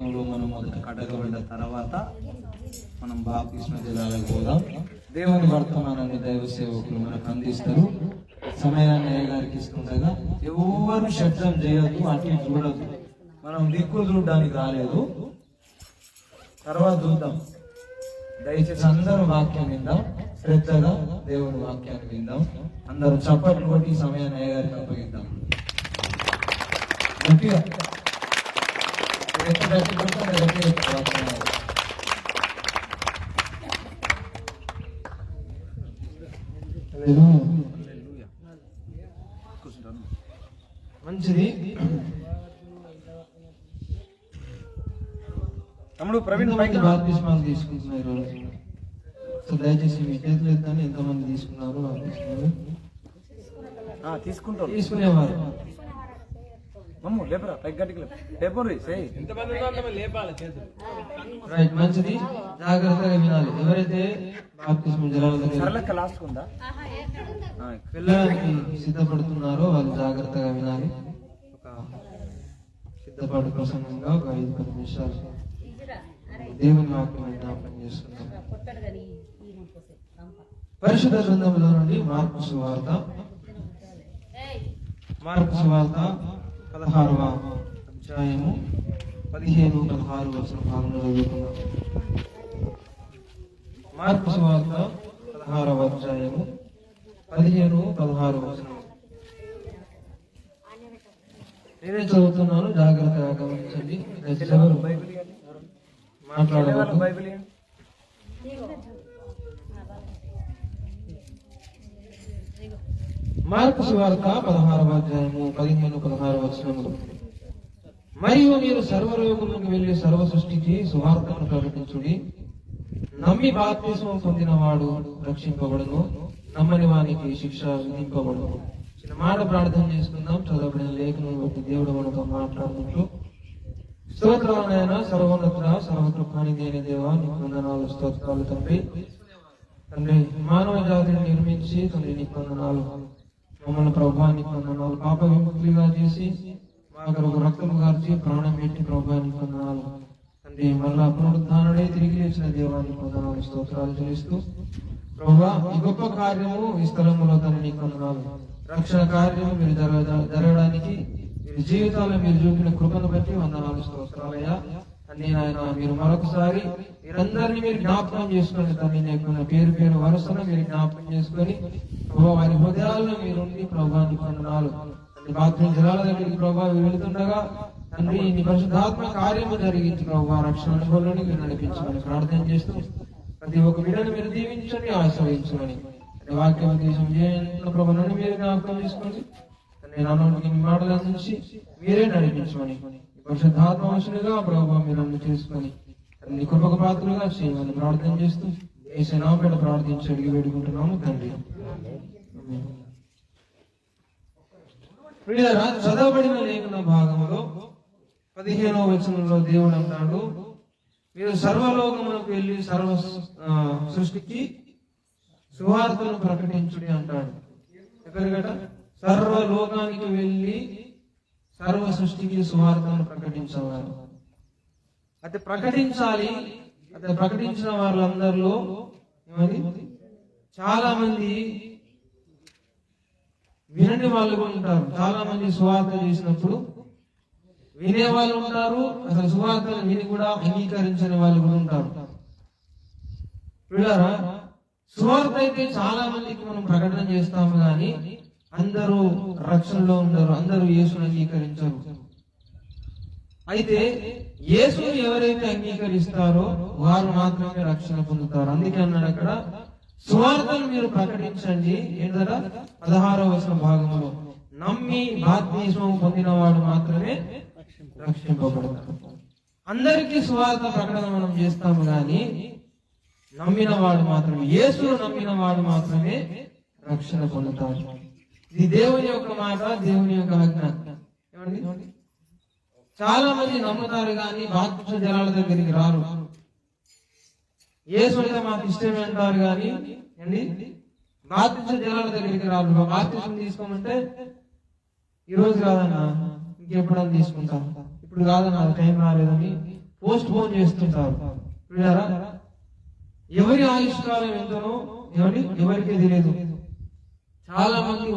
లో మనం మొదట కడగబడిన తర్వాత మనం బాప్తిస్మ జిల్లాలకు పోదాం. దేవుని వర్తమానాన్ని దైవ సేవకులు మనకు అందిస్తారు. సమయాన్ని అయ్యగారికి ఇస్తుండగా ఎవరు శబ్దం చేయొద్దు అటు చూడదు మనం దిక్కు చూడడానికి రాలేదు. తర్వాత చూద్దాం. దయచేసి అందరూ వాక్యం విందాం. శ్రద్ధగా దేవుని వాక్యాన్ని విందాం. అందరూ చప్పట్లు కొట్టి సమయాన్ని అయ్యగారికి అప్పగిద్దాం గట్టిగా ఎంత గట్టి కొడితే అంత గట్టిగా వాక్యం వినాలి. హల్లెలూయా. మంచిది తమ్ముడు ప్రవీణ్ బాప్తిస్మాలు తీసుకుంటున్నారు సో దయచేసి మీ చేతులు ఎత్తాను ఎంతమంది తీసుకున్నారు బాప్తిస్మాలు తీసుకుంటాం. తీసుకునేవారు. మమ్ము లేపరా పైకి గట్టికి లేపు రైట్ మంచిది. జాగ్రత్తగా వినాలి. ఎవరైతే బాప్తిస్మ జలాల దగ్గర సరళక్క లాస్ట్ ఉందా? ఆ, వెళ్ళడానికి సిద్ధపడుతున్నారో వాళ్ళు జాగ్రత్తగా వినాలి. ఒక సిద్ధపడు ప్రసంగంగా ఒక ఐదు పది నిమిషాలు దేవుని వాక్యం జ్ఞాపకం చేసుకుందాం పరిశుద్ధ గ్రంథంలో నుండి మార్పు సువార్త. మార్పు సువార్త. పదహారవ అధ్యాయము పదిహేను పదహారు భాగంలో చదువుకున్నాం మార్పు సువార్త పదహారవ అధ్యాయము పదిహేను పదహారు వచనం. నేనే చదువుతున్నాను జాగ్రత్తగా గమనించండి. దయచేసి ఎవరు సువార్త పదహారవ అధ్యాయము పదిహేను పదహారు వచనములు. మరియు మీరు సర్వలోకములకు వెళ్ళి సర్వ సృష్టికి సువార్తను ప్రకటించుడి. నమ్మి బాప్తిస్మం పొందినవాడు రక్షింపబడును. నమ్మని వానికి శిక్ష విధింపబడును. చిన్న మాట ప్రార్థన చేసుకుందాం. చదవబడిన లేఖను బట్టి దేవుడు మనతో మాట్లాడుతూ స్తోత్రాలైన సర్వోన్నత సర్వకృపాని దేని దేవ నీకు వందనాలు స్తోత్రాలు తండ్రి. తండ్రి మానవ జాతిని నిర్మించి తండ్రి నీకు వందనాలు. మమ్మల్ని ప్రభా కొందనాలు వందనాలు. పాప విముక్తిగా చేసి మాకు కొరకు రక్తం కార్చి ప్రాణం పెట్టి ప్రభా నీకు వందనాలు. తండ్రి మళ్ళా పునరుద్ధానుడే తిరిగి లేచిన దేవానికి వందనాలు. స్తోత్రాలు చెల్లిస్తూ ప్రభా ఈ గొప్ప కార్యము ఈ స్థలంలో తండ్రి నీకు వందనాలు. రక్షణ కార్యము మీరు జరగ జరగడానికి మీరు జీవితాల్లో మీరు చూపిన కృపను బట్టి వందనాలు. స్తోత్రాలయ్యా. అన్ని నాయన మీరు మరొకసారి మీరందరినీ మీరు జ్ఞాపకం చేసుకుని తండ్రి నీకున్న పేరు పేరు వరుసను మీరు జ్ఞాపకం చేసుకొని ప్రభా వారి హృదయాల్లో మీరుండి ప్రభావాన్ని వందనాలు బాత్రూమ్ జలాల దగ్గరికి ప్రభావ వెళుతుండగా తండ్రి నీ పరిశుద్ధాత్మ కార్యము జరిగించి ప్రభావ రక్షణ అనుభవంలోని మీరు నడిపించమని ప్రార్థన చేస్తూ ప్రతి ఒక్క బిడ్డను మీరు దీవించండి ఆశ్రయించమని. వాక్యం ఉద్దేశం చేయండి ప్రభావాన్ని మీరు జ్ఞాపకం చేసుకోండి. నేను అన్నోటికి మాటలు అందించి మీరే నడిపించమని. ఈ ప్రభావ మీరు నన్ను చేసుకొని నీ కృపక పాత్రలుగా చేయమని ప్రార్థన చేస్తూ ఏసే నాపేట ప్రార్థించి అడిగి వేడుకుంటున్నాము తండ్రి. చదవబడిన లేఖన భాగంలో పదిహేనో వచనంలో దేవుడు అంటాడు మీరు సర్వలోకములకు వెళ్ళి సర్వ సృష్టికి సువార్తను ప్రకటించుడి అంటాడు. ఎక్కడికట సర్వలోకానికి వెళ్ళి సర్వ సృష్టికి సువార్తను ప్రకటించేవారు. అయితే ప్రకటించాలి. అయితే ప్రకటించిన వాళ్ళందరిలో ఏమది చాలా మంది వినని వాళ్ళు కూడా ఉంటారు. చాలా మంది సువార్త చేసినప్పుడు వినే వాళ్ళు ఉంటారు. అసలు సువార్తను విని కూడా అంగీకరించని వాళ్ళు కూడా ఉంటారు. పిల్లరా సువార్త అయితే చాలా మందికి మనం ప్రకటన చేస్తాము కానీ అందరూ రక్షణలో ఉండరు అందరూ యేసును అంగీకరించరు. అయితే యేసును ఎవరైతే అంగీకరిస్తారో వారు మాత్రమే రక్షణ పొందుతారు. అందుకే అన్నాడు అక్కడ సువార్తను మీరు ప్రకటించండి. ఏంటరా పదహారవ వచన భాగంలో నమ్మి బాప్తిస్మం పొందిన వాడు మాత్రమే రక్షింపబడతాడు. అందరికీ సువార్త ప్రకటన మనం చేస్తాము కానీ నమ్మిన వాడు మాత్రమే యేసును నమ్మిన వాడు మాత్రమే రక్షణ పొందుతాడు. ఇది దేవుని యొక్క మాట దేవుని యొక్క ఆజ్ఞ ఏమండి? చాలా మంది నమ్ముతారు కానీ బాధ్యత జలాల దగ్గరికి రారు. ఏసు అంటే మాకు ఇష్టమే అంటారు కానీ అండి బాప్తిస్మ జలాల దగ్గరికి రారు. బాధ్యత తీసుకోమంటే ఈ రోజు కాదన్నా ఇంకెప్పుడన్నా తీసుకుంటాం. ఇప్పుడు కాదన్నా టైం రాలేదని పోస్ట్ పోన్ చేస్తుంటారు. ఎవరి ఆయుష్కాలం ఎంతనో ఎవరి ఎవరికి తెలియదు. చాలా మంది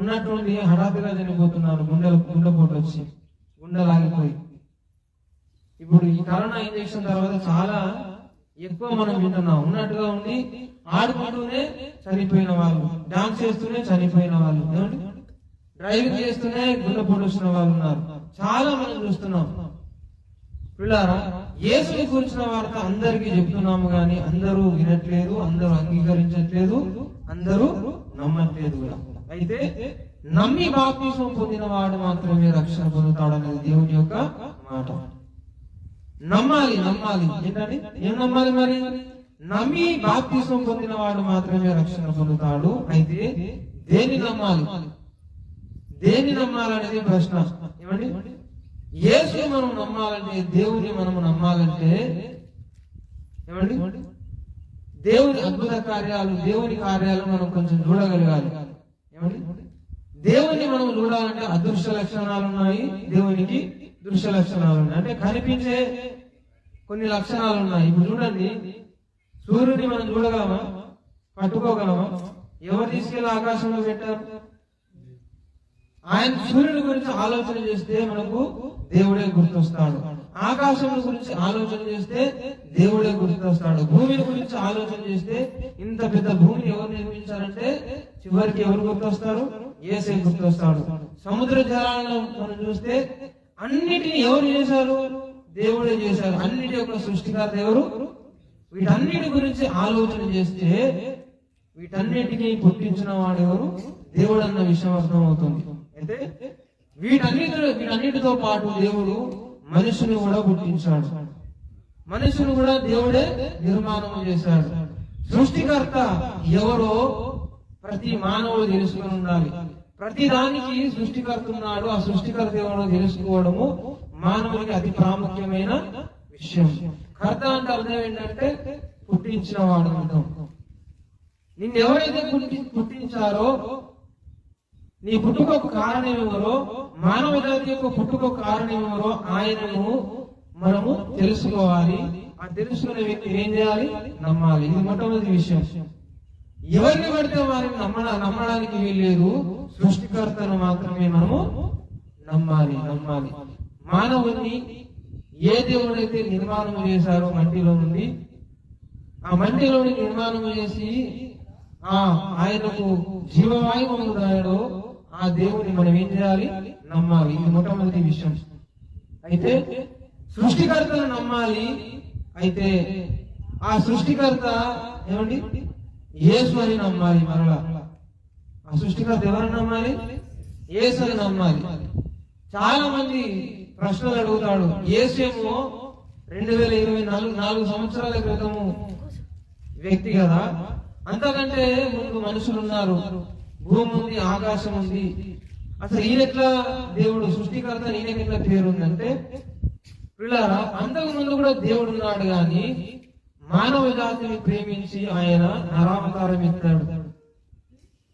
ఉన్నటువంటి హడాపిగా చనిపోతున్నారు గుండెలు గుండెపోటు వచ్చి గుండె ఆగిపోయి ఇప్పుడు ఈ కరోనా ఇంజక్షన్ తర్వాత చాలా ఎక్కువ మనం వింటున్నాం. ఉన్నట్టుగా ఉండి ఆడుకుంటూనే చనిపోయిన వాళ్ళు డాన్స్ చేస్తూనే చనిపోయిన వాళ్ళు డ్రైవింగ్ చేస్తూనే గుండెపోటు పొడుస్తున్న వాళ్ళు ఉన్నారు. చాలా మనం చూస్తున్నాం. పిల్లారా యేసుని గురించిన వార్త అందరికీ చెప్తున్నాము కానీ అందరూ వినట్లేదు అందరూ అంగీకరించట్లేదు అందరూ నమ్మట్లేదు కూడా. అయితే నమ్మి బాప్తీసం పొందిన వాడు మాత్రమే రక్షణ పొందుతాడనేది దేవుని యొక్క మాట. నమ్మాలి నమ్మాలి. ఏంటండి? ఏం నమ్మాలి మరి? నమ్మి బాప్తీసం పొందిన వాడు మాత్రమే రక్షణ పొందుతాడు. అయితే దేని నమ్మాలి? దేని నమ్మాలనేది ప్రశ్న. ఏమండి? యేసు మనం నమ్మాలంటే దేవుని మనం నమ్మాలంటే ఏమండి? దేవుని అద్భుత కార్యాలు దేవుని కార్యాలు మనం కొంచెం చూడగలగాలి. ఏమండి? దేవుని మనం చూడాలంటే అదృశ్య లక్షణాలు ఉన్నాయి దేవునికి దృశ్య లక్షణాలు ఉన్నాయి. అంటే కనిపించే కొన్ని లక్షణాలు ఉన్నాయి. ఇప్పుడు చూడండి సూర్యుని మనం చూడగలమా? పట్టుకోగలమా? ఎవరు తీసుకెళ్ళి ఆకాశంలో పెట్టారు? ఆయన సూర్యుడి గురించి ఆలోచన చేస్తే మనకు దేవుడే గుర్తొస్తాడు. ఆకాశం గురించి ఆలోచన చేస్తే దేవుడే గుర్తొస్తాడు. భూమిని గురించి ఆలోచన చేస్తే ఇంత పెద్ద భూమిని ఎవరు నిర్మించారంటే చివరికి ఎవరు గుర్తొస్తారు? ఏసే గుర్తొస్తాడు. సముద్ర జలాలను మనం చూస్తే అన్నిటిని ఎవరు చేశారు? దేవుడే చేశారు. అన్నిటి యొక్క సృష్టికర్త ఎవరు? వీటన్నిటి గురించి ఆలోచన చేస్తే వీటన్నిటినీ పుట్టించిన వాడు ఎవరు? దేవుడు అన్న విషయం అర్థమవుతుంది అంటే వీటన్నిటిలో వీటన్నిటితో పాటు దేవుడు మనుషుని కూడా పుట్టించాడు. మనుషుని కూడా దేవుడే నిర్మాణం చేశాడు. సృష్టికర్త ఎవరో ప్రతి మానవుడు తెలుసుకుని ఉండాలి. ప్రతి దానికి సృష్టికర్త ఉన్నాడు. ఆ సృష్టికర్త ఎవరో తెలుసుకోవడము మానవునికి అతి ప్రాముఖ్యమైన విషయం. కర్త అంటే అర్థం ఏంటంటే పుట్టించిన వాడు అంటాం. నిన్ను ఎవరైతే పుట్టి పుట్టించారో నీ పుట్టుకొక కారణం ఎవరో మానవ జాతి యొక్క పుట్టుకొక కారణం ఎవరో ఆయనను మనము తెలుసుకోవాలి. ఆ తెలుసుకునే వ్యక్తి ఏం చేయాలి? నమ్మాలి. ఇది మొట్టమొదటి విషయం. ఎవరిని పడితే వారిని నమ్మడ నమ్మడానికి వీల్లేదు. సృష్టికర్తను మాత్రమే మనము నమ్మాలి నమ్మాలి. మానవుని ఏ దేవుడైతే నిర్మాణం చేశారో మట్టిలో నుండి ఆ మట్టిలోని నిర్మాణం చేసి ఆ ఆయనకు జీవవాయువు రాయడో ఆ దేవుని మనం ఏం చేయాలి? నమ్మాలి. ఇది మొట్టమొదటి విషయం. అయితే సృష్టికర్తను నమ్మాలి. అయితే ఆ సృష్టికర్త ఏమండి? యేసు అని నమ్మాలి మరలా. ఆ సృష్టికర్త ఎవరిని నమ్మాలి? యేసు అని నమ్మాలి. చాలా మంది ప్రశ్నలు అడుగుతాడు ఏసేమో రెండు వేల ఇరవై నాలుగు నాలుగు సంవత్సరాల క్రితము వ్యక్తి కదా. అంతకంటే ముందు మనుషులు ఉన్నారు. భూమి ఉంది ఆకాశం ఉంది అసలు ఈయనెట్లా దేవుడు సృష్టికర్త ఈయనకిట్ల పేరు ఉందంటే పిల్లారా అంతకు ముందు కూడా దేవుడు ఉన్నాడు కానీ మానవ జాతిని ప్రేమించి ఆయన నరావతారం ఎత్తాడు.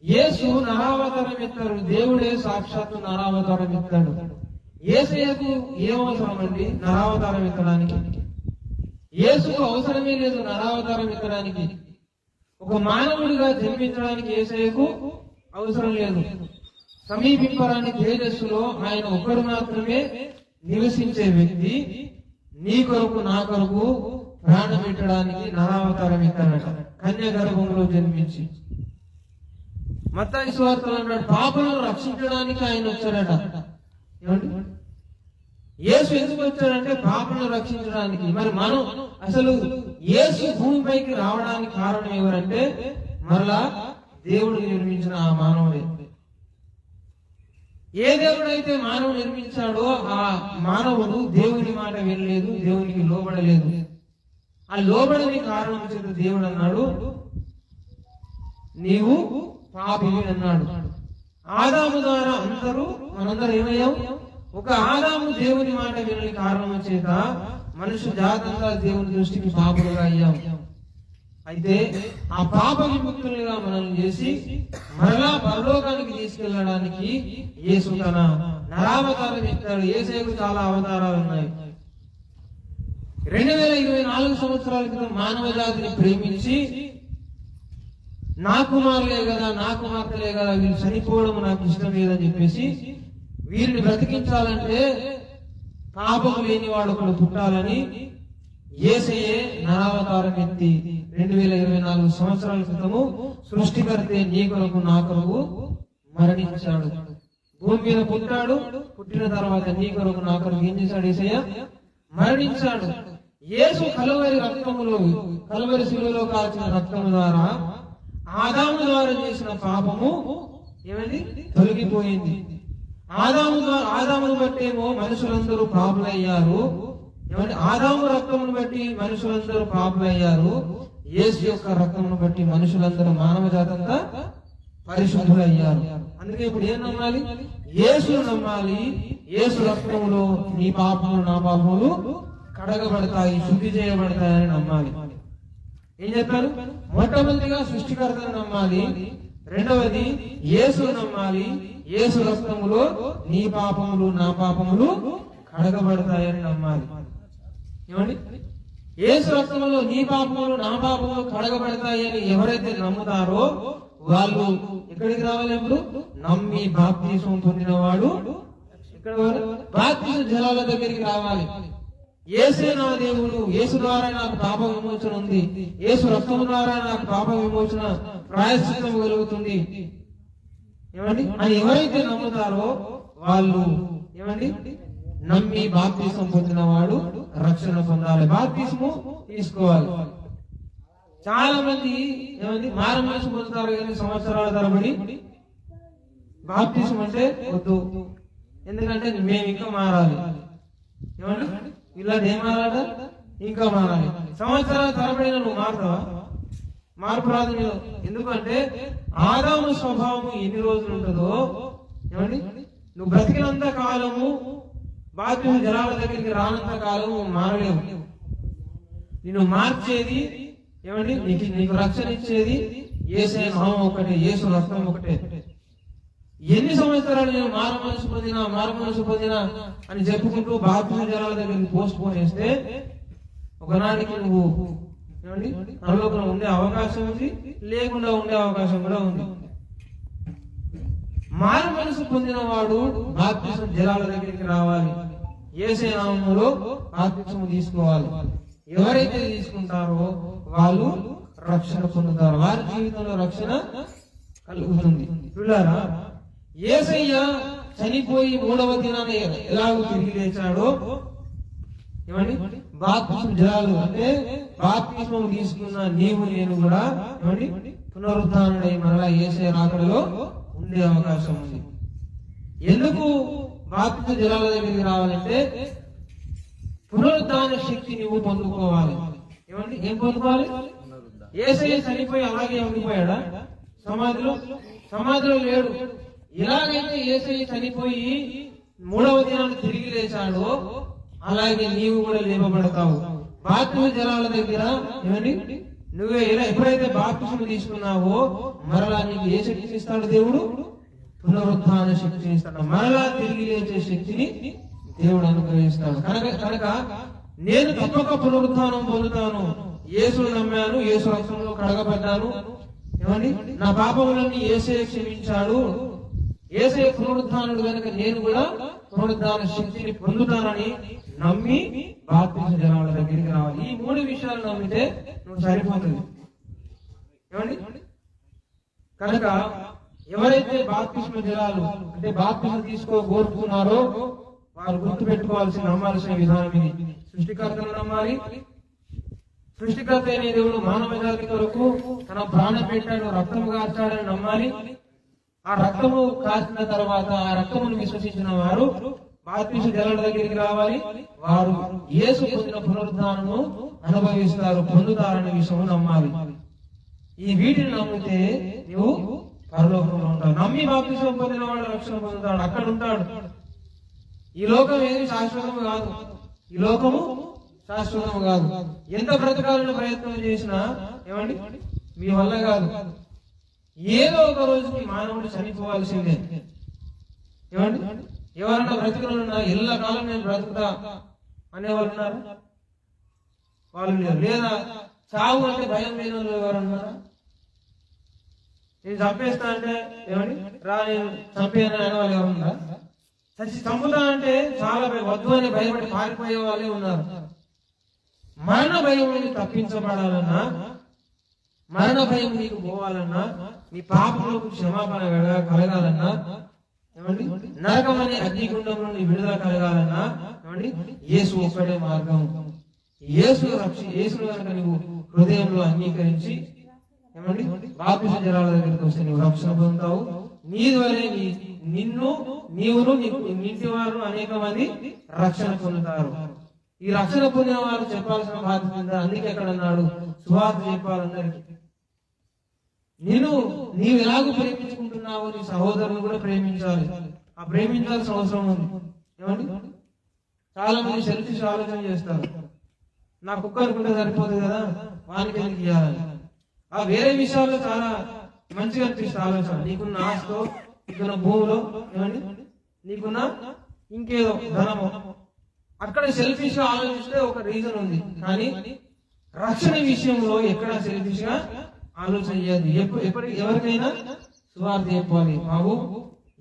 యేసు నరావతారం ఎత్తాడు. దేవుడే సాక్షాత్తు నరావతారం ఎత్తాడు. యేసయ్యకు ఏమవసరం అండి? నరావతారం ఎత్తడానికి. యేసుకు అవసరమే లేదు నరావతారం ఎత్తడానికి. ఒక మానవుడిగా జన్మించడానికి యేసయ్యకు అవసరం లేదు. సమీపింపరాని తేజస్సులో ఆయన ఒకరు మాత్రమే నివసించే వ్యక్తి నీ కొరకు నా కొరకు ప్రాణం పెట్టడానికి నరావతారం ఎత్తాడట కన్య గర్భంలో జన్మించి. మత్తాయి స్వార్థలు అన్నాడు పాపలను రక్షించడానికి ఆయన వచ్చాడట. యేసు ఎందుకు వచ్చాడంటే పాపలను రక్షించడానికి. మరి మనం అసలు యేసు భూమిపైకి రావడానికి కారణం ఎవరంటే మరలా దేవుడు నిర్మించిన ఆ మానవుడే. ఏ దేవుడైతే మానవుడు నిర్మించాడో ఆ మానవుడు దేవుని మాట వినలేదు దేవునికి లోబడలేదు. ఆ లోబడని కారణం చేత దేవుడు అన్నాడు నీవు పాపివి అన్నాడు. ఆదాము ద్వారా అందరూ మనందరూ ఏమయ్యాం? ఒక ఆదాము దేవుని మాట వినని కారణం చేత మనుషు జాతంగా దేవుని దృష్టికి పాపులుగా అయ్యాము అయితే ఆ పాప విముక్తులుగా మనల్ని చేసి మరలా పరలోకానికి తీసుకెళ్ళడానికి యేసు తన నరావతారం ఎత్తాడు ఏసేకు చాలా అవతారాలు ఉన్నాయి. రెండు వేల ఇరవై నాలుగు సంవత్సరాల క్రితం మానవ జాతిని ప్రేమించి నా కుమారులే కదా నా కుమార్తెలే కదా వీళ్ళు చనిపోవడం నాకు ఇష్టం లేదని చెప్పేసి వీరిని బ్రతికించాలంటే పాపం లేని వాడు ఒకడు పుట్టాలని ఏసయే నరావతారం ఎత్తి రెండు వేల ఇరవై నాలుగు సంవత్సరాల క్రితము సృష్టికర్తే నీ కొరకు నా కొరకు మరణించాడు. భూమి మీద పుట్టాడు పుట్టిన తర్వాత నీ కొరకు నా కొరకు ఏం చేశాడు ఏసయ్య? మరణించాడు. యేసు కలువరి రక్తములో కలువరి శిలువలో కాల్చిన రక్తము ద్వారా ఆదాము ద్వారా చేసిన పాపము ఏమైంది? తొలగిపోయింది. ఆదాము ద్వారా ఆదామును బట్టేమో మనుషులందరూ పాపులయ్యారు. ఏమంటే ఆదాము రక్తమును బట్టి మనుషులందరూ పాపులయ్యారు. యేసు యొక్క రక్తమును బట్టి మనుషులందరూ మానవ జాతంతా పరిశుద్ధులయ్యారు. అందుకే ఇప్పుడు ఏం నమ్మాలి? యేసు నమ్మాలి. యేసు రక్తములో నీ పాపములు నా పాపములు కడగబడతాయి శుద్ధి చేయబడతాయని నమ్మాలి. ఏం చెప్పారు? మొట్టమొదటిగా సృష్టికర్తను నమ్మాలి. రెండవది యేసు నమ్మాలి. యేసు రక్తములో నీ పాపములు నా పాపములు కడగబడతాయని నమ్మాలి. ఏమండి? యేసు రక్తంలో నీ పాపములు నా పాపములు కడగబడతాయని ఎవరైతే నమ్ముతారో వాళ్ళు ఎక్కడికి రావాలి ఇప్పుడు నమ్మి బాప్తీసం పొందినవాడు బాప్తీసం జలాల దగ్గరికి రావాలి. ఏసే నా దేవుడు ఏసు ద్వారా నాకు పాప విమోచన ఉంది. ఏసు రక్తం ద్వారా నాకు పాప విమోచన ప్రాయశ్చితం కలుగుతుంది. ఏమండి? అని ఎవరైతే నమ్ముతారో వాళ్ళు ఏమండి? నమ్మి బాప్తీసం పొందిన వాడు రక్షణ పొందాలి. బాప్తీసము తీసుకోవాలి. చాలా మంది ఏమండి మారు మనసు పొందుతారు కానీ సంవత్సరాల తరబడి బాప్తీసం అంటే వద్దు. ఎందుకంటే మేము ఇంకా మారాలి. ఏమండి? ఇలా ఏం ఇంకా మారాలి. సంవత్సరాల తరబడి నువ్వు మారుతావా? మార్పు రాదు ఎందుకంటే ఆదాము స్వభావము ఎన్ని రోజులు ఉంటుందో ఏమండి? నువ్వు బ్రతికినంత కాలము బాధ్యత జనాల దగ్గరికి రానంత కాలం మారలేవు. నిన్ను మార్చేది ఏమండి? నీకు నీకు రక్షణ ఇచ్చేది ఏసే నామం ఒకటే యేసు రక్తం ఒకటే. ఎన్ని సంవత్సరాలు నేను మారు మనసు పొందినా మారు మనసు పొందినా అని చెప్పుకుంటూ బాధ్యత జనాల దగ్గరికి పోస్ట్ పోన్ చేస్తే ఒకనాటికి నువ్వు ఏమండి? ఉండే అవకాశం ఉంది లేకుండా ఉండే అవకాశం కూడా ఉంది. మారు మనసు పొందిన వాడు బాప్తిసం జలాల దగ్గరికి రావాలి. ఏసే నామములో బాప్తిసం తీసుకోవాలి. ఎవరైతే తీసుకుంటారో వాళ్ళు రక్షణ పొందుతారు. వారి జీవితంలో రక్షణ కలుగుతుంది. ఏసయ్య చనిపోయి మూడవ దినాన ఎలాగో తిరిగి లేచాడో ఏమండి? బాప్తిసం జలాలు అంటే బాప్తిస్మం తీసుకున్న నీవు నేను కూడా ఏమండి? మరలా ఏసే రాకడలో ఉండే అవకాశం ఉంది. ఎందుకు బాప్తిస జలాల దగ్గరికి రావాలంటే పునరుద్ధాన శక్తి నువ్వు పొందుకోవాలి. ఏమండి? ఏం పొందుకోవాలి? ఏసయ్య చనిపోయి అలాగే ఉండిపోయాడా? సమాధిలో సమాధిలో లేడు. ఎలాగైతే ఏసయ్య చనిపోయి మూడవ దినాన్ని తిరిగి లేచాడో అలాగే నీవు కూడా లేపబడతావు. బాత్మ జలాల దగ్గర ఏమండి? నువ్వే ఎలా ఎప్పుడైతే బాప్తిసం తీసుకున్నావో మరలా నీకు ఏ శక్తిని ఇస్తాడు దేవుడు? పునరుద్ధాన శక్తిని ఇస్తాడు మరలా తిరిగి లేచే శక్తిని దేవుడు అనుగ్రహిస్తాడు. కనుక కనుక నేను తప్పక పునరుత్థానం పొందుతాను. యేసు నమ్మాను యేసు రక్తంలో కడగబడ్డాను. ఏమండి? నా పాపములన్నీ ఏసే క్షమించాడు. ఏసే పునరుద్ధానుడు కనుక నేను కూడా పునరుద్ధాన శక్తిని పొందుతానని నమ్మి బాప్తిస జనాల దగ్గరికి రావాలి. ఈ మూడు విషయాలు నమ్మితే నువ్వు సరిపోతుంది. ఏమండి? కనుక ఎవరైతే బాప్తిష్మ జలాలు అంటే బాప్తిష్మ తీసుకో కోరుకున్నారో వారు గుర్తు పెట్టుకోవాల్సిన నమ్మాల్సిన విధానం ఇది. సృష్టికర్తను నమ్మాలి. సృష్టికర్త అనే దేవుడు మానవ జాతి కొరకు తన ప్రాణం పెట్టాడు రక్తము కాచాడని నమ్మాలి. ఆ రక్తము కాచిన తర్వాత ఆ రక్తమును విశ్వసించిన వారు బాప్తిష్మ జలాల దగ్గరికి రావాలి. వారు యేసు పొందిన పునరుద్ధానము అనుభవిస్తారు పొందుతారనే విషయం నమ్మాలి. ఈ వీటిని నమ్మితే నువ్వు పరలోకంలో ఉంటాడు. నమ్మి బాప్తిసం పొందిన వాడు రక్షణ పొందుతాడు. అక్కడ ఉంటాడు. ఈ లోకం ఏది శాశ్వతము కాదు. ఈ లోకము శాశ్వతము కాదు. ఎంత బ్రతకాలని ప్రయత్నం చేసినా ఏమండి? మీ వల్ల కాదు. ఏదో ఒక రోజుకి మానవుడు చనిపోవాల్సిందే. ఏమండి? ఎవరన్నా బ్రతుకులున్నా ఎల్ల కాలం నేను బ్రతుకుతా అనేవాళ్ళు ఉన్నారు? వాళ్ళు లేరు. లేదా చావు అంటే భయం లేని వాళ్ళు ఎవరు నేను చంపేస్తా అంటే ఏమని? రా నేను చంపేయను అనే వాళ్ళు ఎవరున్నారా చచ్చి చంపుతా అంటే చాలా వద్దు అని భయపడి పారిపోయే వాళ్ళే ఉన్నారు. మరణ భయం నుండి తప్పించబడాలన్నా మరణ భయం నీకు పోవాలన్నా నీ పాపములకు క్షమాపణ కలగాలన్నా ఏమండి? నరకం అనే అగ్నిగుండం నుండి విడుదల కలగాలన్నా ఏమండి? యేసు ఒక్కడే మార్గం. యేసు రక్ష యేసును కనుక నువ్వు హృదయంలో అంగీకరించి ఏమండి? జలాల దగ్గరికి వస్తే నువ్వు రక్షణ పొందుతావు. నీ ద్వారా నిన్ను నీవును నీకు ఇంటి వారు అనేక మంది రక్షణ పొందుతారు. ఈ రక్షణ పొందిన వారు చెప్పాల్సిన బాధ్యత ఉంది. అందుకే అక్కడ అన్నాడు సువార్త చెప్పాలందరికీ నేను నీవు ఎలాగో ప్రేమించుకుంటున్నావో నీ సహోదరుని కూడా ప్రేమించాలి. ఆ ప్రేమించాల్సిన అవసరం ఉంది. ఏమండి? చాలా మంది సెల్ఫిష్ ఆలోచన చేస్తారు. నా కుక్క అనుకుంటే సరిపోతుంది కదా? వానికి ఎందుకు ఇవ్వాలని ఆ వేరే విషయాల్లో చాలా మంచిగా అనిపిస్తుంది ఆలోచన. నీకున్న ఆస్తో నీకున్న భూమిలో ఏమండి? నీకున్న ఇంకేదో ధనమో. అక్కడ సెల్ఫిష్గా ఆలోచిస్తే ఒక రీజన్ ఉంది. కానీ రక్షణ విషయంలో ఎక్కడ సెల్ఫిష్గా ఆలోచన చేయదు ఎప్పుడు ఎవరికైనా సువార్త చెప్పాలి. బాబు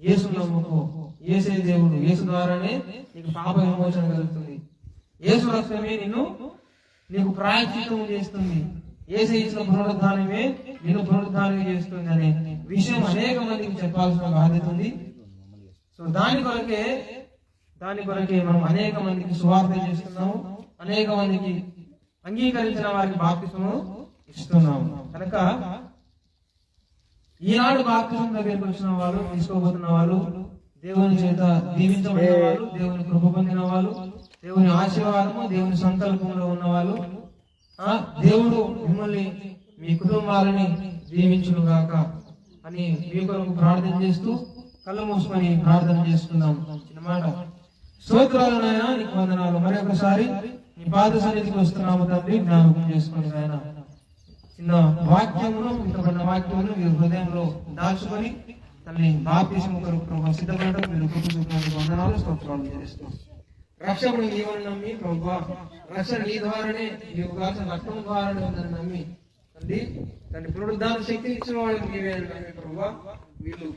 యేసు నమ్ముకో. ఏసే దేవుడు. యేసు ద్వారానే నీకు పాప విమోచన కలుగుతుంది. యేసు రక్తమే నిన్ను నీకు ప్రాయశ్చిత్తం చేస్తుంది. ఏసే ఇచ్చిన పునరుద్ధానమే నేను పునరుద్ధానం చేస్తుంది అనే విషయం అనేక మందికి చెప్పాల్సిన బాధ్యత ఉంది. సో దాని కొరకే దాని కొరకే మనం అనేక మందికి సువార్త చేస్తున్నాము అనేక మందికి అంగీకరించిన వారికి బాప్తిసము ఇస్తున్నాము. కనుక ఈనాడు బాప్తిసం దగ్గరికి వచ్చిన వాళ్ళు తీసుకోబోతున్న వాళ్ళు దేవుని చేత దీవించబడిన వాళ్ళు దేవుని కృప పొందిన వాళ్ళు దేవుని ఆశీర్వాదము దేవుని సంకల్పంలో ఉన్న వాళ్ళు దేవుడు మిమ్మల్ని మీ కుటుంబాలని దీవించును గాక అని మీ కొరకు ప్రార్థన చేస్తూ కళ్ళు మూసుకొని ప్రార్థన చేసుకుందాం చిన్న స్తోత్రాలు నాయన నీకు వందనాలు. మరొకసారి నీ పాద సన్నిధికి వస్తున్నాము తండ్రి జ్ఞాపకం చేసుకుని నాయన. చిన్న వాక్యమును ఇంతబడిన వాక్యమును మీరు హృదయంలో దాచుకొని తల్లి బాప్తిసము కొరకు సిద్ధపడటం మీరు కుటుంబ వందనాలు స్తోత్రాలు చేస్తున్నాం. రక్షకుడు నీవని నమ్మి ప్రభు రక్షణ నీ ద్వారానే నీవు కాల్సిన రక్తం ద్వారానే ఉందని నమ్మి. తండ్రి తండ్రి పునరుద్ధాన శక్తి ఇచ్చిన వాళ్ళకి నీవే అని నమ్మి ప్రభు వీళ్ళు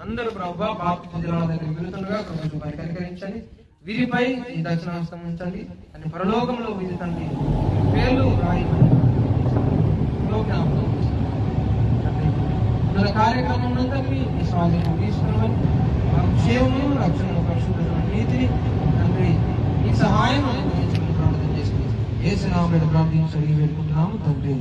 అందరూ ప్రభు బాప్తి జిల్లాల దగ్గర వెళుతుండగా ప్రభు చూపాలి కనికరించండి వీరిపై ఈ దక్షిణాస్తం ఉంచండి. అని పరలోకంలో వీరి తండ్రి పేర్లు రాయమని కార్యక్రమం అంతా మీ స్వాధీనం తీసుకున్నామని సంక్షేమము రక్షణ పరిశుద్ధి తండ్రి ఈ సహాయం ప్రార్థన చేసుకుని ఏ స్నామేట ప్రార్థించి అడిగి పెట్టుకుంటున్నాము తండ్రి